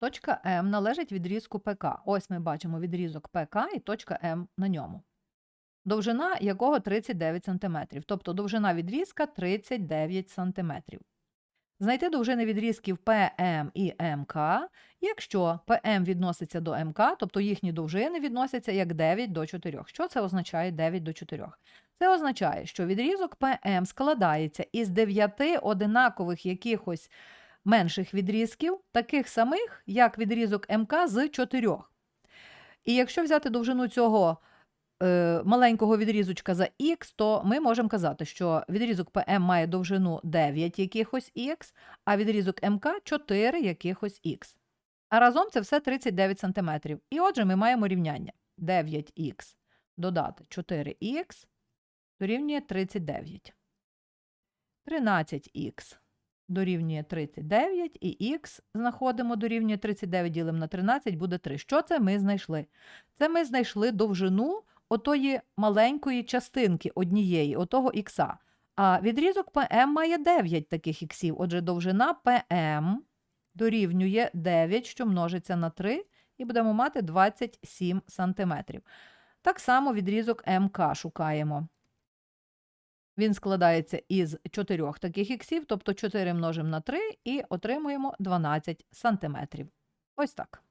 Точка М належить відрізку ПК. Ось ми бачимо відрізок ПК і точка М на ньому. Довжина якого 39 см. Тобто довжина відрізка 39 см. Знайти довжини відрізків ПМ і МК, якщо ПМ відноситься до МК, тобто їхні довжини відносяться як 9 до 4. Що це означає 9 до 4? Це означає, що відрізок ПМ складається із 9 одинакових якихось менших відрізків, таких самих, як відрізок МК з 4. І якщо взяти довжину цього е, маленького відрізочка за х, то ми можемо казати, що відрізок ПМ має довжину 9 якихось х, а відрізок МК 4 якихось х. А разом це все 39 см. І отже, ми маємо рівняння 9х додати 4х дорівнює 39. 13х дорівнює 39, і х знаходимо дорівнює 39, ділимо на 13, буде 3. Що це ми знайшли? Це ми знайшли довжину отої маленької частинки однієї, отого ікса. А відрізок ПМ має 9 таких іксів. Отже, довжина ПМ дорівнює 9, що множиться на 3, і будемо мати 27 см. Так само відрізок МК шукаємо. Він складається із 4 таких іксів, тобто 4 множимо на 3 і отримуємо 12 сантиметрів. Ось так.